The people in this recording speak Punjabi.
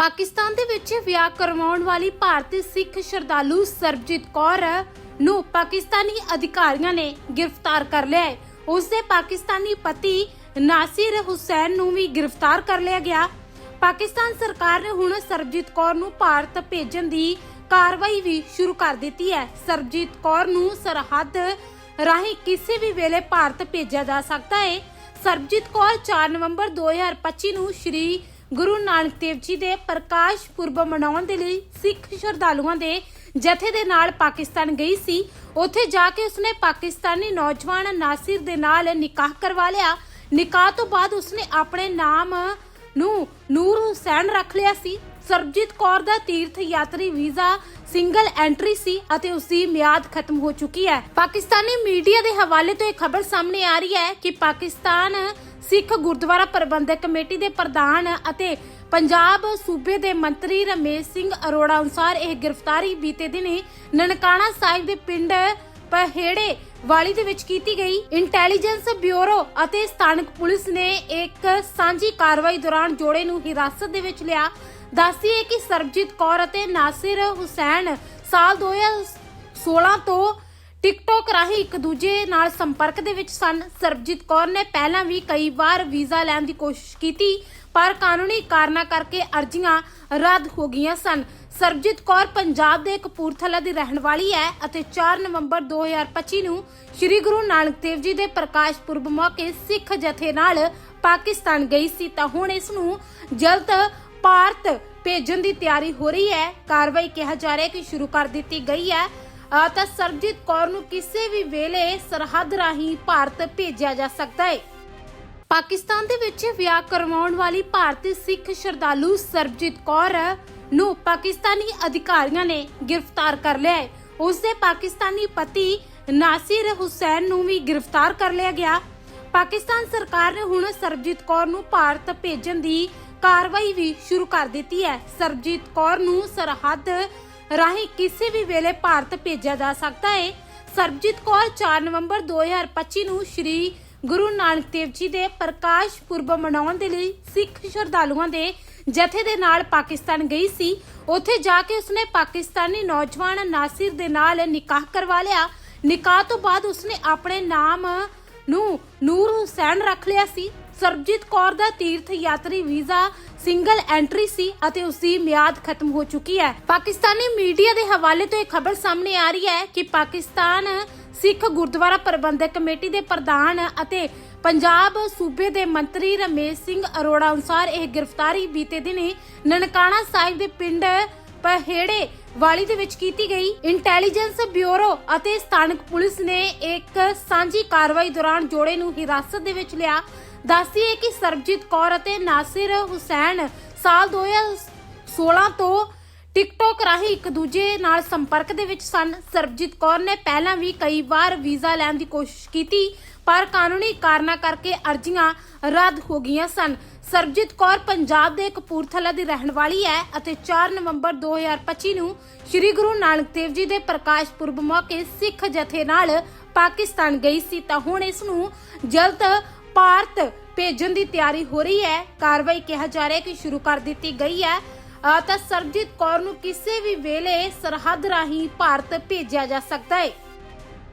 ਪਾਕਿਸਤਾਨ ਦੇ ਵਿੱਚ ਵਿਆਹ ਕਰਵਾਉਣ ਵਾਲੀ ਭਾਰਤੀ ਸਿੱਖ ਸ਼ਰਧਾਲੂ ਸਰਬਜੀਤ ਕੌਰ ਨੂੰ ਪਾਕਿਸਤਾਨੀ ਅਧਿਕਾਰੀਆਂ ਨੇ ਗ੍ਰਿਫਤਾਰ ਕਰ ਲਿਆ ਹੈ। ਉਸ ਦੇ ਪਾਕਿਸਤਾਨੀ ਪਤੀ ਨਾਸਿਰ ਹੁਸੈਨ ਨੂੰ ਵੀ ਗ੍ਰਿਫਤਾਰ ਕਰ ਲਿਆ ਗਿਆ। ਪਾਕਿਸਤਾਨ ਸਰਕਾਰ ਨੇ ਹੁਣ ਸਰਬਜੀਤ ਕੌਰ ਨੂੰ ਭਾਰਤ ਭੇਜਣ ਦੀ ਕਾਰਵਾਈ ਵੀ ਸ਼ੁਰੂ ਕਰ ਦਿੱਤੀ ਹੈ। ਸਰਬਜੀਤ ਕੌਰ ਨੂੰ ਸਰਹੱਦ ਰਾਹੀਂ ਕਿਸੇ ਵੀ ਵੇਲੇ ਭਾਰਤ ਭੇਜਿਆ ਜਾ ਸਕਦਾ ਹੈ। ਸਰਬਜੀਤ ਕੌਰ 4 ਨਵੰਬਰ 2025 ਨੂੰ ਸ਼੍ਰੀ ਗੁਰੂ ਨਾਨਕ ਦੇਵ ਜੀ ਦੇ ਪ੍ਰਕਾਸ਼ ਪੁਰਬ ਮਨਾਉਣ ਦੇ ਲਈ ਸਿੱਖ ਸ਼ਰਧਾਲੂਆਂ ਦੇ ਜਥੇ ਦੇ ਨਾਲ ਪਾਕਿਸਤਾਨ ਗਈ ਸੀ। ਉੱਥੇ ਜਾ ਕੇ ਉਸਨੇ ਪਾਕਿਸਤਾਨੀ ਨੌਜਵਾਨ ਨਾਸਿਰ ਦੇ ਨਾਲ ਨਿਕਾਹ ਕਰਵਾ ਲਿਆ। ਨਿਕਾਹ ਤੋਂ ਬਾਅਦ ਉਸਨੇ ਆਪਣੇ ਨਾਮ ਨੂੰ ਨੂਰ ਹੁਸੈਨ ਰੱਖ ਲਿਆ ਸੀ। ਸਰਬਜੀਤ ਕੌਰ ਦਾ ਤੀਰਥ ਯਾਤਰੀ ਵੀਜ਼ਾ ਸਿੰਗਲ ਐਂਟਰੀ ਸੀ ਅਤੇ ਉਸ ਦੀ ਮਿਆਦ ਖਤਮ ਹੋ ਚੁੱਕੀ ਹੈ। ਪਾਕਿਸਤਾਨੀ ਮੀਡੀਆ ਦੇ ਹਵਾਲੇ ਤੋਂ ਇਹ ਖਬਰ ਸਾਹਮਣੇ ਆ ਰਹੀ ਹੈ ਕਿ ਪਾਕਿਸਤਾਨ ਸਿੱਖ ਗੁਰਦੁਆਰਾ ਪ੍ਰਬੰਧਕ ਕਮੇਟੀ ਦੇ ਪ੍ਰਧਾਨ ਅਤੇ ਪੰਜਾਬ ਸੂਬੇ ਦੇ ਮੰਤਰੀ ਰਮੇਸ਼ ਸਿੰਘ ਅਰੋੜਾ ਅਨੁਸਾਰ ਇਹ ਗ੍ਰਿਫਤਾਰੀ ਬੀਤੇ ਦਿਨੀ ਨਨਕਾਣਾ ਸਾਹਿਬ ਦੇ ਪਿੰਡ ਪਹੇੜੇ ਵਾਲੀ ਦੇ ਵਿੱਚ ਕੀਤੀ ਗਈ। ਇੰਟੈਲੀਜੈਂਸ ਬਿਊਰੋ ਅਤੇ ਸਥਾਨਕ ਪੁਲਿਸ ਨੇ ਇੱਕ ਸਾਂਝੀ ਕਾਰਵਾਈ ਦੌਰਾਨ ਜੋੜੇ ਨੂੰ ਹਿਰਾਸਤ ਦੇ ਵਿੱਚ ਲਿਆ। ਦੱਸੀਏ ਕਿ ਸਰਬਜੀਤ ਕੌਰ ਅਤੇ ਨਾਸਿਰ ਹੁਸੈਨ ਸਾਲ 2016 ਤੋਂ ਟਿਕਟੋਕ ਰਾਹੀਂ ਇੱਕ ਦੂਜੇ ਨਾਲ ਸੰਪਰਕ ਦੇ ਵਿੱਚ ਸਨ। ਸਰਬਜੀਤ ਕੌਰ ਨੇ ਪਹਿਲਾਂ ਵੀ ਕਈ ਵਾਰ ਵੀਜ਼ਾ ਲੈਣ ਦੀ ਕੋਸ਼ਿਸ਼ ਕੀਤੀ, ਪਰ ਕਾਨੂੰਨੀ ਕਾਰਨਾਂ ਕਰਕੇ ਅਰਜ਼ੀਆਂ ਰੱਦ ਹੋ ਗਈਆਂ ਸਨ। ਸਰਬਜੀਤ ਕੌਰ ਪੰਜਾਬ ਦੇ ਕਪੂਰਥਲਾ ਦੀ ਰਹਿਣ ਵਾਲੀ ਹੈ ਅਤੇ 4 ਨਵੰਬਰ 2025 ਨੂੰ ਸ੍ਰੀ ਗੁਰੂ ਨਾਨਕ ਦੇਵ ਜੀ ਦੇ ਪ੍ਰਕਾਸ਼ ਪੁਰਬ ਮੌਕੇ ਸਿੱਖ ਜਥੇ ਨਾਲ ਪਾਕਿਸਤਾਨ ਗਈ ਸੀ ਤਾਂ ਹੁਣ ਇਸ ਨੂੰ ਜਲਦ ਭਾਰਤ ਭੇਜਣ ਦੀ ਤਿਆਰੀ ਹੋ ਰਹੀ ਹੈ। ਕਾਰਵਾਈ ਕਿਹਾ ਜਾ ਰਿਹਾ ਕਿ ਸ਼ੁਰੂ ਕਰ ਦਿੱਤੀ ਗਈ ਹੈ। ਤਾਂ ਸਰਬਜੀਤ ਕੌਰ ਨੂੰ ਕਿਸੇ ਵੀ ਵੇਲੇ ਸਰਹੱਦ ਰਾਹੀਂ ਭਾਰਤ ਭੇਜਿਆ ਜਾ ਸਕਦਾ ਹੈ। ਪਾਕਿਸਤਾਨ ਦੇ ਵਿੱਚ ਵਿਆਹ ਕਰਵਾਉਣ ਵਾਲੀ ਭਾਰਤੀ ਸਿੱਖ ਸ਼ਰਧਾਲੂ ਸਰਬਜੀਤ ਕੌਰ ਨੂੰ ਪਾਕਿਸਤਾਨੀ ਅਧਿਕਾਰੀਆਂ ਨੇ ਗ੍ਰਿਫਤਾਰ ਕਰ ਲਿਆ ਹੈ। ਉਸ ਦੇ ਪਾਕਿਸਤਾਨੀ ਪਤੀ ਨਾਸਿਰ ਹੁਸੈਨ ਨੂੰ ਵੀ ਗ੍ਰਿਫਤਾਰ ਕਰ ਲਿਆ ਗਿਆ। ਪਾਕਿਸਤਾਨ ਸਰਕਾਰ ਨੇ ਹੁਣ ਸਰਬਜੀਤ ਕੌਰ ਨੂੰ ਭਾਰਤ ਭੇਜਣ ਦੀ ਕਾਰਵਾਈ ਵੀ ਸ਼ੁਰੂ ਕਰ ਦਿੱਤੀ ਹੈ। ਸਰਬਜੀਤ ਕੌਰ ਨੂੰ ਸਰਹੱਦ ਰਾਹੀਂ ਕਿਸੇ ਵੀ ਵੇਲੇ ਭਾਰਤ ਭੇਜਿਆ ਜਾ ਸਕਦਾ ਹੈ ਸਰਬਜੀਤ ਕੌਰ 4 ਨਵੰਬਰ 2025 ਨੂੰ ਸ਼੍ਰੀ ਗੁਰੂ ਨਾਨਕ ਦੇਵ ਜੀ ਦੇ ਪ੍ਰਕਾਸ਼ ਪੁਰਬ ਮਨਾਉਣ ਦੇ ਲਈ ਸਿੱਖ ਸ਼ਰਧਾਲੂਆਂ ਦੇ ਜਥੇ ਦੇ ਨਾਲ ਪਾਕਿਸਤਾਨ ਗਈ ਸੀ। ਉੱਥੇ ਜਾ ਕੇ ਉਸਨੇ ਪਾਕਿਸਤਾਨੀ ਨੌਜਵਾਨ ਨਾਸਿਰ ਦੇ ਨਾਲ ਨਿਕਾਹ ਕਰਵਾ ਲਿਆ। ਨਿਕਾਹ ਤੋਂ ਬਾਅਦ ਉਸਨੇ ਆਪਣੇ ਨਾਮ ਨੂੰ ਨੂਰ ਹੁਸੈਨ ਰੱਖ ਲਿਆ ਸੀ। ਸਰਬਜੀਤ ਕੌਰ ਦਾ ਤੀਰਥ ਯਾਤਰੀ ਵੀਜ਼ਾ ਸਿੰਗਲ ਐਂਟਰੀ ਸੀ ਅਤੇ ਉਸ ਦੀ ਮਿਆਦ ਖਤਮ ਹੋ ਚੁੱਕੀ ਹੈ। ਪਾਕਿਸਤਾਨੀ ਮੀਡੀਆ ਦੇ ਹਵਾਲੇ ਤੋਂ ਇਹ ਖਬਰ ਸਾਹਮਣੇ ਆ ਰਹੀ ਹੈ ਕਿ ਪਾਕਿਸਤਾਨ ਸਿੱਖ ਗੁਰਦੁਆਰਾ ਪ੍ਰਬੰਧਕ ਕਮੇਟੀ ਦੇ ਪ੍ਰਧਾਨ ਅਤੇ ਪੰਜਾਬ ਸੂਬੇ ਦੇ ਮੰਤਰੀ ਰਮੇਸ਼ ਸਿੰਘ ਅਰੋੜਾ ਅਨੁਸਾਰ ਇਹ ਗ੍ਰਿਫਤਾਰੀ ਬੀਤੇ ਦਿਨੀ ਨਨਕਾਣਾ ਸਾਹਿਬ ਦੇ ਪਿੰਡ ਪਹੇੜੇ ਵਾਲੀ ਦੇ ਵਿੱਚ ਕੀਤੀ ਗਈ ਇੰਟੈਲੀਜੈਂਸ ਬਿਊਰੋ ਅਤੇ ਸਥਾਨਕ ਪੁਲਿਸ ਨੇ ਇੱਕ ਸਾਂਝੀ ਕਾਰਵਾਈ ਦੌਰਾਨ ਜੋੜੇ ਨੂੰ ਹਿਰਾਸਤ ਦੇ ਵਿੱਚ ਲਿਆ। ਦੱਸੀਏ ਕਿ ਸਰਬਜੀਤ ਕੌਰ ਅਤੇ ਨਾਸਿਰ ਹੁਸੈਨ ਸਾਲ 2016 ਤੋਂ ਟਿਕਟੋਕ ਰਾਹੀਂ ਇੱਕ ਦੂਜੇ ਨਾਲ ਸੰਪਰਕ ਦੇ ਵਿੱਚ ਸਨ। ਸਰਬਜੀਤ ਕੌਰ ਨੇ ਪਹਿਲਾਂ ਵੀ ਕਈ ਵਾਰ ਵੀਜ਼ਾ ਲੈਣ ਦੀ ਕੋਸ਼ਿਸ਼ ਕੀਤੀ, ਪਰ ਕਾਨੂੰਨੀ ਕਾਰਨਾਂ ਕਰਕੇ ਅਰਜ਼ੀਆਂ ਰੱਦ ਹੋ ਗਈਆਂ ਸਨ। ਸਰਬਜੀਤ ਕੌਰ ਪੰਜਾਬ ਦੇ ਕਪੂਰਥਲਾ ਦੀ ਰਹਿਣ ਵਾਲੀ ਹੈ ਅਤੇ 4 ਨਵੰਬਰ 2025 ਨੂੰ ਸ੍ਰੀ ਗੁਰੂ ਨਾਨਕ ਦੇਵ ਜੀ ਦੇ ਪ੍ਰਕਾਸ਼ ਪੁਰਬ ਮੌਕੇ ਸਿੱਖ ਜਥੇ ਨਾਲ ਪਾਕਿਸਤਾਨ ਗਈ ਸੀ ਤਾਂ ਹੁਣ ਇਸ ਨੂੰ ਜਲਦ ਭਾਰਤ ਭੇਜਣ ਦੀ ਤਿਆਰੀ ਹੋ ਰਹੀ ਹੈ। ਕਾਰਵਾਈ ਕਿਹਾ ਜਾ ਰਿਹਾ ਕਿ ਸ਼ੁਰੂ ਕਰ ਦਿੱਤੀ ਗਈ ਹੈ। ਤਾਂ ਸਰਬਜੀਤ ਕੌਰ ਨੂੰ ਕਿਸੇ ਵੀ ਵੇਲੇ ਸਰਹੱਦ ਰਾਹੀਂ ਭਾਰਤ ਭੇਜਿਆ ਜਾ ਸਕਦਾ ਹੈ।